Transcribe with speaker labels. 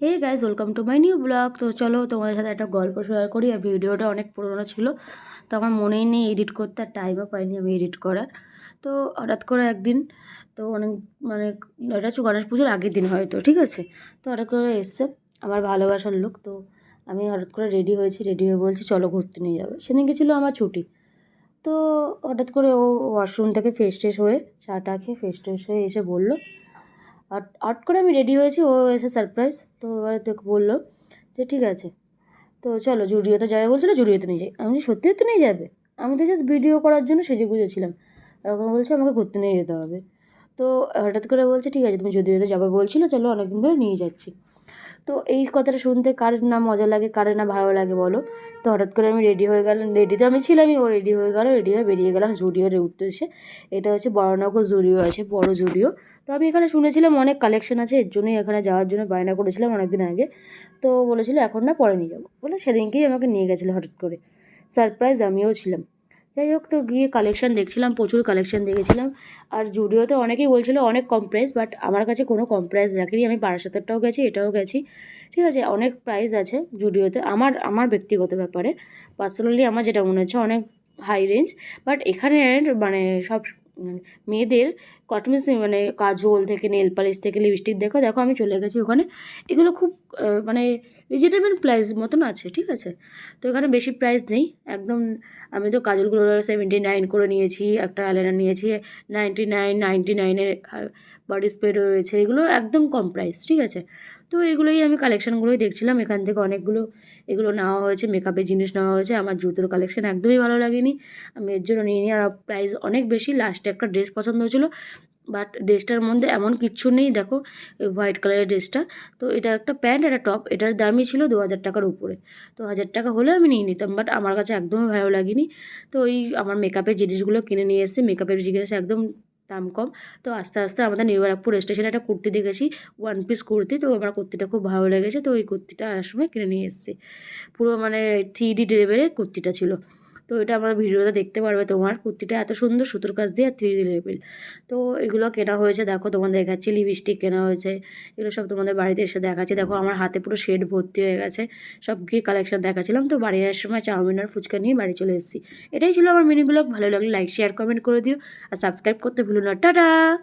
Speaker 1: Hey guys welcome to my new blog তো চলো তোমাদের সাথে একটা গল্প শেয়ার করি। আর ভিডিওটা অনেক পুরোনো ছিল, তো আমার মনেই নেই এডিট করতে, আর টাইমও পাইনি আমি এডিট করার। তো হঠাৎ করে একদিন, তো অনেক মানে এটা হচ্ছে গণেশ পুজোর আগের দিন হয়তো, ঠিক আছে? তো হঠাৎ করে এসছে আমার ভালোবাসার লোক, তো আমি হঠাৎ করে রেডি হয়েছি রেডি হয়ে বলছি, চলো ঘুরতে নিয়ে যাবে। সেদিনকে ছিল আমার ছুটি। তো হঠাৎ করে ও ওয়াশরুম থেকে ফ্রেশ ট্রেশ হয়ে চা টা খেয়ে ফ্রেশ ট্রেশ হয়ে এসে বলল আট করে আমি রেডি হয়েছি, ও এসে সারপ্রাইজ তো এবার তোকে বলল যে ঠিক আছে। তো চলো জুডিওতে যাবে বলছিল, জুডিওতে নিয়ে যাই। আমি সত্যি তো নিয়ে যাবে? আমি তো জাস্ট ভিডিও করার জন্য সেজে গুজেছিলাম। এরকম বলছে, আমাকে ঘুরতে নিয়ে যেতে হবে। তো হঠাৎ করে বলছে, ঠিক আছে, তুমি জুডিওতে যাবে বলছিলো, চলো অনেকদিন ধরে নিয়ে যাচ্ছি। তো এই কথাটা শুনতে কার না মজা লাগে, কার না ভালো লাগে বলো? তো হঠাৎ করে আমি রেডি হয়ে গেলাম রেডি তো আমি ছিলামই, ও রেডি হয়ে গেল রেডি হয়ে বেরিয়ে গেলাম জুডিওর উদ্দেশ্যে এটা হচ্ছে বড়নগর জুডিও আছে, বড় জুডিও। তো আমি এখানে শুনেছিলাম অনেক কালেকশন আছে, এর জন্যই এখানে যাওয়ার জন্য বায়না করেছিলাম অনেকদিন আগে। তো বলেছিল এখন না পরে নিয়ে যাব। বলে সেদিনকেই আমাকে নিয়ে গেছিল হঠাৎ করে। সারপ্রাইজ আমিও ছিলাম। যাই হোক, তো গিয়ে কালেকশন দেখছিলাম, প্রচুর কালেকশন দেখেছিলাম। আর জুডিওতে অনেকেই বলছিল অনেক কম প্রাইস বাট আমার কাছে কোনো কম প্রাইস রাখিনি আমি বারাসাতেরটাও গেছি, এটাও গেছি। ঠিক আছে, অনেক প্রাইস আছে জুডিওতে, আমার আমার ব্যক্তিগত ব্যাপারে। পার্সোনালি আমার যেটা মনে হচ্ছে অনেক হাই রেঞ্জ বাট এখানে মানে সব মানে মেয়েদের কটমিস মানে কাজল থেকে নেল পালিশ থেকে লিপস্টিক দেখো দেখো, আমি চলে গেছি ওখানে। এগুলো খুব মানে রিজনেবল প্রাইস মতন আছে, ঠিক আছে? তো এখানে বেশি প্রাইস নেই। একদম আমি তো কাজলগুলো সেভেন্টি নাইন করে নিয়েছি, একটা আইলাইনার নিয়েছি নাইনটি নাইন নাইনটি নাইনের বডি স্প্রে রয়েছে, এগুলো একদম কম প্রাইস ঠিক আছে? তো এগুলোই আমি কালেকশানগুলোই দেখছিলাম, এখান থেকে অনেকগুলো এগুলো নেওয়া হয়েছে মেকআপের জিনিস নেওয়া হয়েছে, আমার জুতোর কালেকশান একদমই ভালো লাগেনি। আমি এর জন্য নিয়ে নিই, আর প্রাইস অনেক বেশি। লাস্টে একটা ড্রেস পছন্দ হয়েছিল বাট ড্রেসটার মধ্যে এমন কিচ্ছু নেই, দেখো হোয়াইট কালারের ড্রেসটা তো এটা একটা প্যান্ট একটা টপ এটার দামই ছিল দু হাজার টাকার উপরে। তো হাজার টাকা হলে আমি নিয়ে নিতাম বাট আমার কাছে একদমই ভালো লাগেনি। তো ওই আমার মেকআপের জিনিসগুলো কিনে নিয়ে এসেছি মেকআপের জিনিস একদম দাম কম। তো আস্তে আস্তে আমাদের নিউ ব্যারাকপুর স্টেশনে একটা কুর্তি দেখেছি ওয়ান পিস কুর্তি, তো আমার কুর্তিটা খুব ভালো লেগেছে, তো ওই কুর্তিটা আসার সময় কিনে নিয়ে এসেছি। পুরো মানে থ্রি ডি লেভেলের কুর্তিটা ছিল। তো এটা আমার ভিডিওতে দেখতে পারবে তোমার। কুর্তিটা এত সুন্দর সুতোর কাজ দিয়ে আর থ্রি লেভেল তো এগুলো কেনা হয়েছে, দেখো তোমাদের দেখাচ্ছি লিপস্টিক কেনা হয়েছে, এগুলো সব তোমাদের বাড়িতে এসে দেখাচ্ছি। দেখো আমার হাতে পুরো শেড ভর্তি হয়ে গেছে, সব গিয়ে কালেকশন দেখাচ্ছিলাম। তো বাড়ি আসার সময় চাউমিন আর ফুচকা নিয়ে বাড়ি চলে এসেছি। এটাই ছিল আমার মিনি ব্লগ ভালো লাগলে লাইক শেয়ার কমেন্ট করে দিও, আর সাবস্ক্রাইব করতে ভুলো না। টাটা!